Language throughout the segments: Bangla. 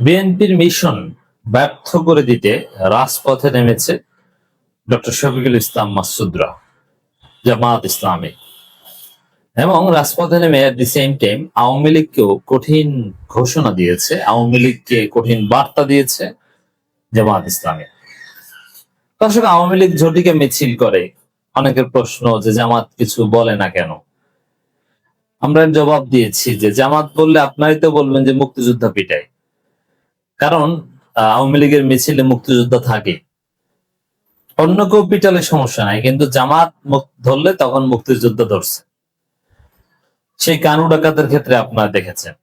বিএনপির মিশন ব্যর্থ করে দিতে রাজপথে নেমেছে ডক্টর শফিকুল ইসলাম মাসুদরা, জামাত ইসলামী। এবং রাজপথে নেমে at the same time Awami লীগকেও কঠিন ঘোষণা দিয়েছে, আওয়ামী লীগকে কঠিন বার্তা দিয়েছে জামাত ইসলামী। দর্শক, আওয়ামী লীগ ঝটিকে মিছিল করে। অনেকের প্রশ্ন যে জামাত কিছু বলে না কেন? আমরা জবাব দিয়েছি যে জামাত বললে আপনারাই তো বলবেন যে মুক্তিযোদ্ধা পিটায়। কারণ আওয়ামী লীগের মিছিলে মুক্তিযোদ্ধা থাকে। অন্য কেউ পিটালে সমস্যা নাই, কিন্তু জামাত ধরলে তখন মুক্তিযোদ্ধা ধরছে। সেই কানু ডাকাতের ক্ষেত্রে আপনারা দেখেছেন।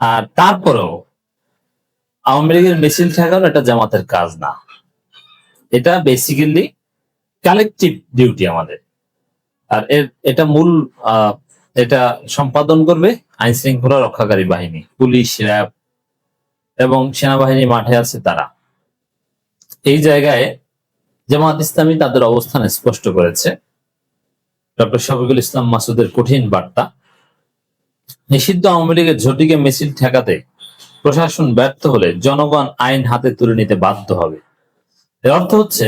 আর তারপরেও আওয়ামী লীগের মিছিল ঠেকানো এটা জামাতের কাজ না। এটা বেসিক্যালি কালেকটিভ ডিউটি আমাদের। আর এর, এটা মূল এটা সম্পাদন করবে আইন শৃঙ্খলা রক্ষাকারী বাহিনী, পুলিশ, র্যাব এবং সেনাবাহিনী মাঠে আছে তারা। এই জায়গায় জামাত ইসলামী তাদের অবস্থান স্পষ্ট করেছে। ডক্টর শফিকুল ইসলাম মাসুদের কঠিন বার্তা। নিষিদ্ধ আওয়ামী লীগের ঝটিকে মিছিল ঠেকাতে প্রশাসন ব্যর্থ হলে জনগণ আইন হাতে তুলে নিতে বাধ্য হবে। এর অর্থ হচ্ছে,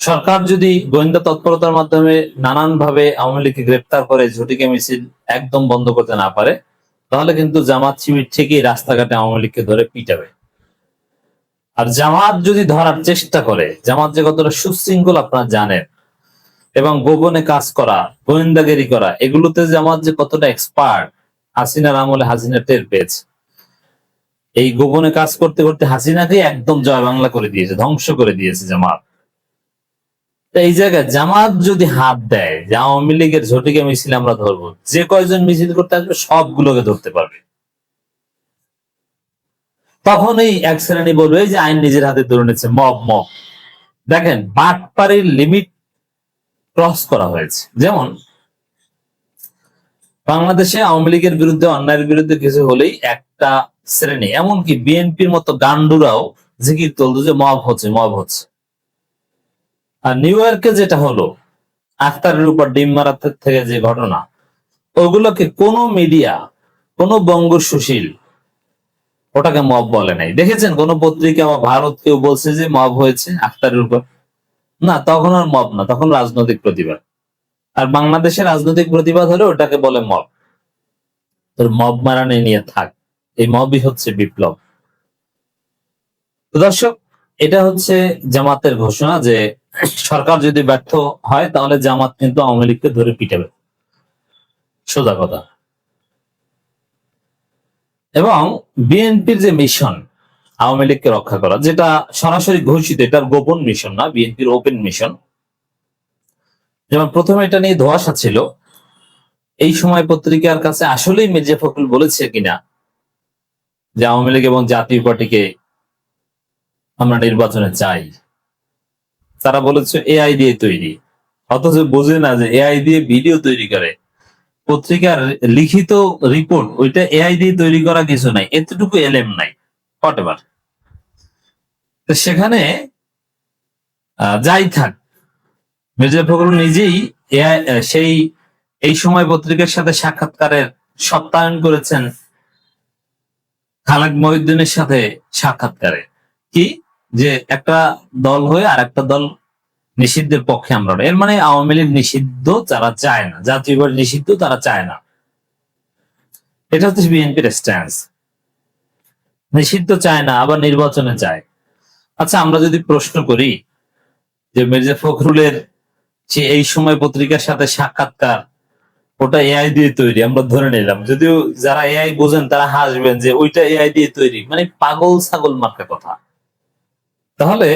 সরকার যদি গোয়েন্দা তৎপরতার মাধ্যমে নানানভাবে আওয়ামী লীগকে গ্রেপ্তার করে ঝটিকে মিছিল একদম বন্ধ করতে না পারে তাহলে কিন্তু জামাত শিবির ঠিকই রাস্তাঘাটে আওয়ামী লীগকে ধরে পিটাবে। আর জামাত যদি ধরার চেষ্টা করে, জামাত যে কতটা সুশৃঙ্খল আপনারা জানেন, এবং গোপনে কাজ করা, গোয়েন্দাগিরি করা, এগুলোতে জামাত যে কতটা এক্সপার্ট হাসিনার আমলে হাসিনা টের পেয়েছে। এই গোপনে কাজ করতে করতে হাসিনাকে একদম জয় বাংলা করে দিয়েছে, ধ্বংস করে দিয়েছে জামাত। এই জায়গায় জামাত যদি হাত দেয়, যে আওয়ামী লীগের ঝটিকে মিছিল আমরা ধরবো, যে কয়জন মিছিল করতে আসবে সবগুলোকে ধরতে পারবে। তখন এই এক শ্রেণি বলবে যে আইন নিজের হাতে ধরে নিচ্ছে, মব মব। দেখেন, বাটপাড়ির লিমিট ক্রস করা হয়েছে। যেমন, বাংলাদেশে আওয়ামী লীগের বিরুদ্ধে, অন্যায়ের বিরুদ্ধে কিছু হলেই একটা শ্রেণি, এমনকি বিএনপির মতো গান্ডুরাও জিকির তুলতো যে মব হচ্ছে মব হচ্ছে। আর নিউ ইয়র্কে যেটা হলো, আখতারের উপর ডিম মারার থেকে যে ঘটনা, ওগুলোকে কোনো মিডিয়া কোনো বঙ্গ সুশীল ওটাকে মব বলে নাই। দেখেছেন? কোন পত্রিকা বা ভারত কেউ বলছে যে মব হয়েছে আখতারের উপর। না, তখন আর মব না, তখন রাজনৈতিক প্রতিবাদ। আর বাংলাদেশের রাজনৈতিক প্রতিবাদ হলে ওটাকে বলে মব তোর মব মারানি নিয়ে থাক, এই মবই হচ্ছে বিপ্লব। দর্শক, এটা হচ্ছে জামাতের ঘোষণা যে সরকার যদি ব্যর্থ হয়, তাহলে জামাত কিন্তু আওয়ামী লীগকে ধরে পিটাবে। সোজা কথা। এবং বিএনপির যে মিশন, আওয়ামী লীগকে রক্ষা করা, যেটা সরাসরি ঘোষিত, এটার গোপন মিশন না, বিএনপির ওপেন মিশন। যেমন প্রথমে এটা নিয়ে ধোয়াশা ছিল, এই সময় পত্রিকার কাছে আসলেই মির্জা ফখরুল বলেছে কিনা, যে আওয়ামী লীগ এবং জাতীয় পার্টিকে আমরা নির্বাচনে চাই। তারা বলেছে এআই দিয়ে তৈরি। অথচ বোঝে না যে এআই দিয়ে ভিডিও তৈরি করে। পত্রিকার লিখিত রিপোর্ট ওইটা এআই দিয়ে তৈরি করা কিছু নাই, এতটুকু এলএম নাই। হোয়াট তো সেখানে যাই থাক, মির্জা ফখরুল নিজেই সেই, এই সময় পত্রিকার সাথে সাক্ষাৎকারের সত্যায়ন করেছেন খালেদ মহিউদ্দিনের সাথে সাক্ষাৎকারে। কি? যে একটা দল হয়ে আর একটা দল নিষিদ্ধের পক্ষে আমরা এর মানে আওয়ামী লীগ নিষিদ্ধ তারা চায় না। জাতীয় পার্টি নিষিদ্ধ তারা চায় না। এটা হচ্ছে বিএনপির স্ট্যান্স নিষিদ্ধ চায় না, আবার নির্বাচনে চায় আচ্ছা আমরা যদি প্রশ্ন করি যে মির্জা ফখরুলের যে এই সময় পত্রিকার সাথে সাক্ষাৎকার, ওটা এআই দিয়ে তৈরি, আমরা ধরে নিলাম। যদিও যারা এআই বোঝেন তারা হাসবেন যে ওইটা এআই দিয়ে তৈরি। মানে পাগল ছাগল মার্কা কথা। তাহলে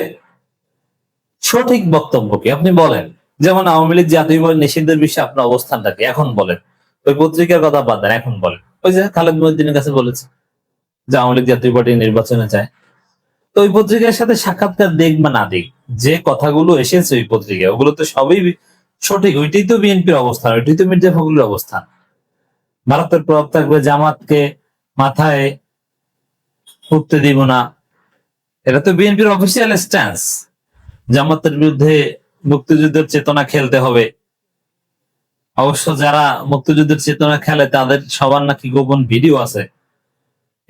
সঠিক বক্তব্য কি আপনি বলেন। যেমন আওয়ামী লীগ জাতীয় নিষিদ্ধের বিষয়ে আপনার অবস্থানটা কি এখন বলেন। ওই পত্রিকার কথা বাদ দেন, এখন বলেন। ওই যে খালেদ মহিউদ্দিনের কাছে বলেছে যে আওয়ামী লীগ জাতীয় পার্টি নির্বাচনে চায় তো ওই পত্রিকার সাথে সাক্ষাৎকার দেখ বা না দেখ যে কথাগুলো এসেছে ওই পত্রিকায়, ওগুলো তো সবই সঠিক। ওইটাই তো বিএনপির অবস্থান, ওইটাই তো মির্জা ফখরুলের অবস্থান। ভারতের প্রভাব থাকবে জামাতকে মাথায় উঠতে দিব না। এটা তো বিএনপির অফিসিয়াল স্ট্যান্স জামাতের বিরুদ্ধে মুক্তিযুদ্ধের চেতনা খেলতে হবে। অবশ্য যারা মুক্তিযুদ্ধের চেতনা খেলে, তাদের সবার নাকি গোপন ভিডিও আছে।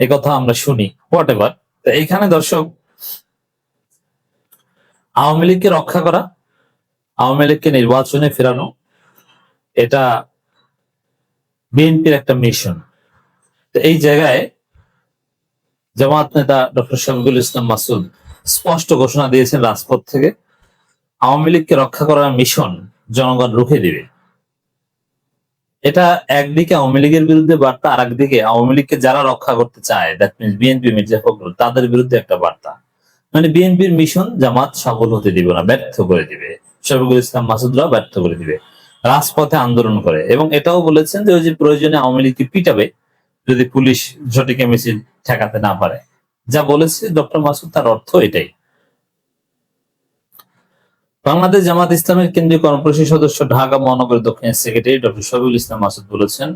এ কথা আমরা শুনি হোয়াট এভার তো এইখানে দর্শক, আওয়ামী লীগকে রক্ষা করা, আওয়ামী লীগকে নির্বাচনে ফেরানো, এটা বিএনপির একটা মিশন তো এই জায়গায় জামাত নেতা ডক্টর শফিকুল ইসলাম মাসুদ স্পষ্ট ঘোষণা দিয়েছেন রাজপথ থেকে। আওয়ামী লীগকে রক্ষা করার মিশন জনগণ রুখে দিবে। এটা একদিকে আওয়ামী লীগের বিরুদ্ধে বার্তা আর একদিকে আওয়ামী লীগকে যারা রক্ষা করতে চায় that means BNP Mirza Fakhrul, তাদের বিরুদ্ধে একটা বার্তা। মানে বিএনপির মিশন জামাত সফল হতে দিবে না, ব্যর্থ করে দিবে। শফিকুল ইসলাম মাসুদরা ব্যর্থ করে দিবে। রাজপথে আন্দোলন করে। এবং এটাও বলেছেন যে ওই যে প্রয়োজনে আওয়ামী লীগকে পিটাবে যদি পুলিশ ঝটিকে মিছিল ঠেকাতে না পারে। যা বলেছে ডক্টর মাসুদ, তার অর্থ এটাই। বাংলাদেশ জামাত ইসলামের কেন্দ্রীয় কর্মপরিষদ সদস্য ঢাকা মহানগর দক্ষিণের সেক্রেটারি ডক্টর শফিউল ইসলাম মাসুদ বলেছেন,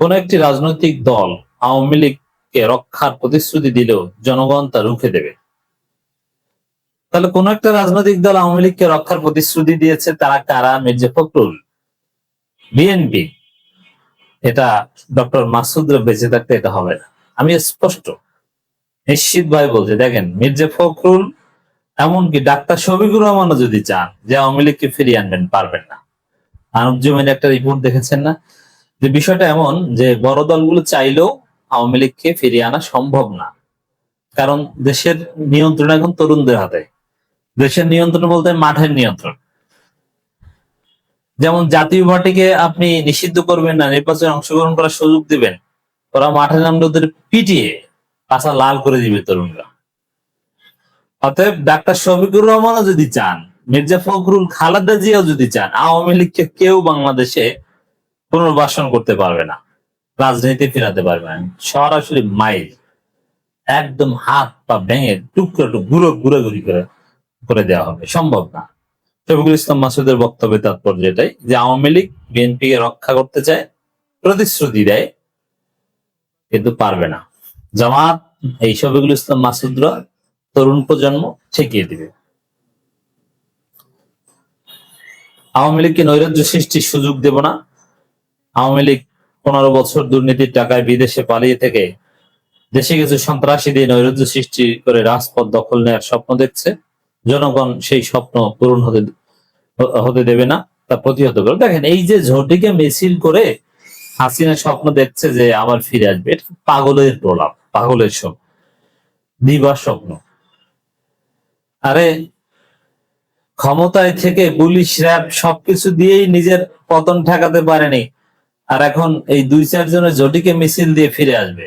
কোন একটি রাজনৈতিক দল আওয়ামী লীগকে রক্ষার প্রতিশ্রুতি দিলেও জনগণ তা রুখে দেবে। তাহলে কোন একটা রাজনৈতিক দল আওয়ামী লীগকে রক্ষার প্রতিশ্রুতি দিয়েছে, তারা কারা? মির্জা ফখরুল, বিএনপি এটা ডক্টর মাসুদরা বেঁচে থাকতে এটা হবে না। আমি স্পষ্ট, নিশ্চিত ভাই বলছি, দেখেন, মির্জা ফখরুল এমনকি ডাক্তার শফিকুর রহমানও যদি চান, যে আওয়ামী লীগকে ফিরিয়ে আনবেন, পারবেন না। আনব জমিন একটা রিপোর্ট দেখেছেন না? যে বিষয়টা এমন যে, বড় দলগুলো চাইলেও আওয়ামী লীগকে ফিরিয়ে আনা সম্ভব না। কারণ দেশের নিয়ন্ত্রণ এখন তরুণদের হাতে। দেশের নিয়ন্ত্রণ বলতে মাঠের নিয়ন্ত্রণ। যেমন জাতীয় পার্টিকে আপনি নিষিদ্ধ করবেন না, নির্বাচনে অংশগ্রহণ করার সুযোগ দিবেন, ওরা মাঠে নামলে ওদের পিটিয়ে পাশা লাল করে দিবে তরুণরা। অতএব ডাক্তার শফিকুর রহমানও যদি চান, মির্জা ফখরুল খালেদা জিয়াও যদি চান, আওয়ামী লীগকে কেউ বাংলাদেশে পুনর্বাসন করতে পারবে না, রাজনীতি ফেরাতে পারবে না, সরাসরি মাইল, একদম হাত পা ভেঙে টুকরো টুক গুঁড়ো গুঁড়ো গুড়ি করে করে দেওয়া হবে, সম্ভব না। শফিকুল ইসলাম মাসুদের বক্তব্যের তাৎপর্য এটাই যে আওয়ামী লীগ বিএনপি কে রক্ষা করতে চায়, প্রতিশ্রুতি দেয়, কিন্তু পারবে না। জামাত, এই শফিকুল ইসলাম মাসুদরা তরুণ প্রজন্ম ঠেকিয়ে দিবে। আওয়ামী লীগকে নৈরাজ্য সৃষ্টির সুযোগ দেব না? আওয়ামী লীগ পনেরো বছর দুর্নীতির টাকায় বিদেশে পালিয়ে থেকে দেশে কিছু সন্ত্রাসী দিয়ে নৈরাজ্য সৃষ্টি করে রাজপথ দখল নেওয়ার স্বপ্ন দেখছে। জনগণ সেই স্বপ্ন পূরণ হতে হতে দেবে না, তা প্রতিহত করে দেখেন, এই যে ঝটিকে মিছিল করে হাসিনা স্বপ্ন দেখছে যে আবার ফিরে আসবে, এটা পাগলের প্রলাপ, পাগলের স্বপ্ন দিবার স্বপ্ন। আরে, ক্ষমতায় থেকে পুলিশ, র্যাব সবকিছু দিয়েই নিজের পতন ঠেকাতে পারেনি, আর এখন এই দুই চারজনের জটিকে মিছিল দিয়ে ফিরে আসবে।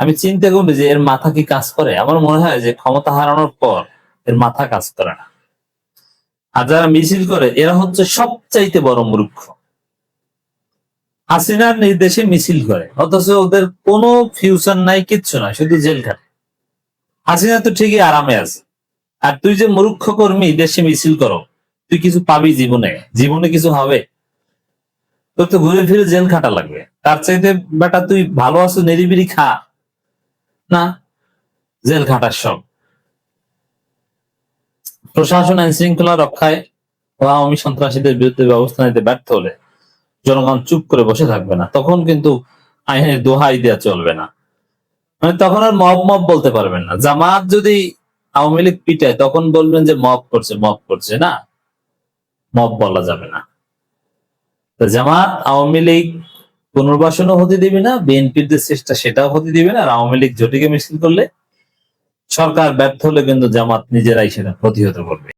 আমি চিন্তা করি যে এর মাথা কি কাজ করে? আমার মনে হয় যে ক্ষমতা হারানোর পর এর মাথা কাজ করে না। আর যারা মিছিল করে, এরা হচ্ছে সবচাইতে বড় মূর্খ। হাসিনার নির্দেশে মিছিল করে, অথচ ওদের কোনো ফিউচার নাই, কিচ্ছু না শুধু জেল খাটে হাসিনা তো ঠিকই আরামে আছে। আর তুই যে মূর্খ কর্মী, দেশে মিছিল করো, তুই কিছু পাবি জীবনে? জীবনে কিছু হবে? তোর তো ঘুরে ফিরে জেল খাটা লাগবে। তার চাইতে বেটা তুই ভালো আছো নিরিবিরি খা। না জেল খাটার সব। প্রশাসন আইন শৃঙ্খলা রক্ষায় আওয়ামী সন্ত্রাসীদের বিরুদ্ধে ব্যবস্থা নিতে ব্যর্থ হলে জনগণ চুপ করে বসে থাকবে না। তখন কিন্তু আইনের দোহাই দেওয়া চলবে না। মানে তখন আর মব মব বলতে পারবেন না। জামাত যদি আওয়ামী লীগ পিটায়, তখন বলবেন যে মব করছে মব করছে না। মব বলা যাবে না। জামাত আওয়ামী লীগ পুনর্বাসনও হতে দিবে না, বিএনপির যে চেষ্টা সেটাও হতে দিবে না, আর আওয়ামী লীগ জটিকে মিছিল করলে সরকার ব্যর্থ হলে কিন্তু জামাত নিজেরাই সেটা প্রতিহত করবে।